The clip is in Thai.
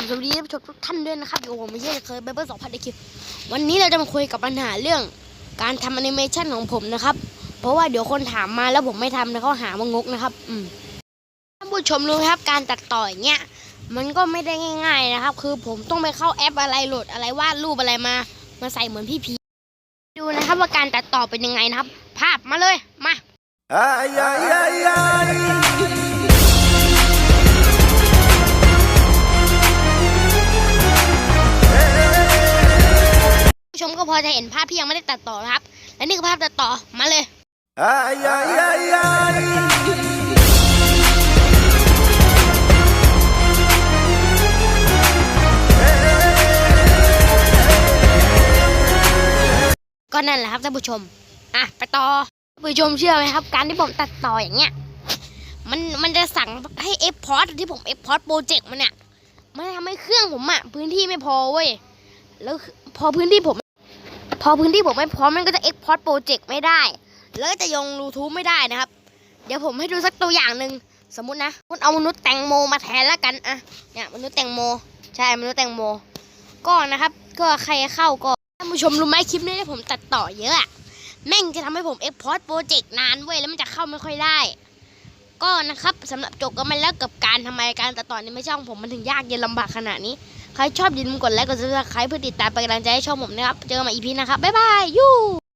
บสวัสดีท่านผู้ชมทุกท่านด้วยนะครับอยู่กับผมไม่ใช่เคยเบเบอร์สองพันเดคิววันนี้เราจะมาคุยกับปัญหาเรื่อง การทำแอนิเมชันของผมนะครับ เพราะว่าเดี๋ยวคนถามมาแล้วผมไม่ทำนะเขาหาว่างกนะครับ อืมท่านผู้ชมรู้ครับการตัดต่ออย่างเงี้ยมันก็ไม่ได้ง่าย ๆนะครับ คือผมต้องไปเข้าแอปอะไรโหลดอะไรวาดรูปอะไรมามาใส่เหมือนพี่พีดูนะครับว่าการตัดต่อเป็นยังไงนะครับ ภาพมาเลยมา ก็พอจะเห็นภาพที่ยังไม่ได้ตัดต่อนะครับ และนี่คือภาพตัดต่อมาเลยก็นั่นแหละครับท่านผู้ชม อะไปต่อท่านผู้ชมเชื่อไหมครับ การที่ผมตัดต่ออย่างเงี้ย มันมันจะสั่งให้เอฟพอร์ตที่ผมเอฟพอร์ตโปรเจกต์มันเนี่ยมันทำให้เครื่องผมอะพื้นที่ไม่พอเว้ย แล้วพอพื้นที่ผม พอพื้นที่ผมไม่พร้อมมันก็จะเอ็กพอร์ตโปรเจกต์ไม่ได้ แล้วก็จะยง YouTube ไม่ได้นะครับ เดี๋ยวผมให้ดูสักตัวอย่างหนึ่งสมมุตินะคุณเอามนุษย์แตงโมมาแทนแล้วกันอะเนี่ยมนุษย์แตงโม ใช่มนุษย์แตงโม ก็นะครับ ก็ใครเข้าก็ท่านผู้ชมรู้ไหมคลิปนี้ที่ผมตัดต่อเยอะอะแม่งจะทำให้ผมเอ็กพอร์ตโปรเจกต์นานเว้ยแล้วมันจะเข้าไม่ค่อยได้ ก็นะครับสำหรับจบกันมาแล้วกับการทำไมการตัดต่อในไม่ช่องผมมันถึงยากเย็นลำบากขนาดนี้ ใครชอบอย่าลืมกดไลค์กดซับสไครต์เพื่อติดตามเป็นกำลังใจให้ช่องผมนะครับ เจอกันใหม่อีพีนะครับ บ๊ายบาย ยู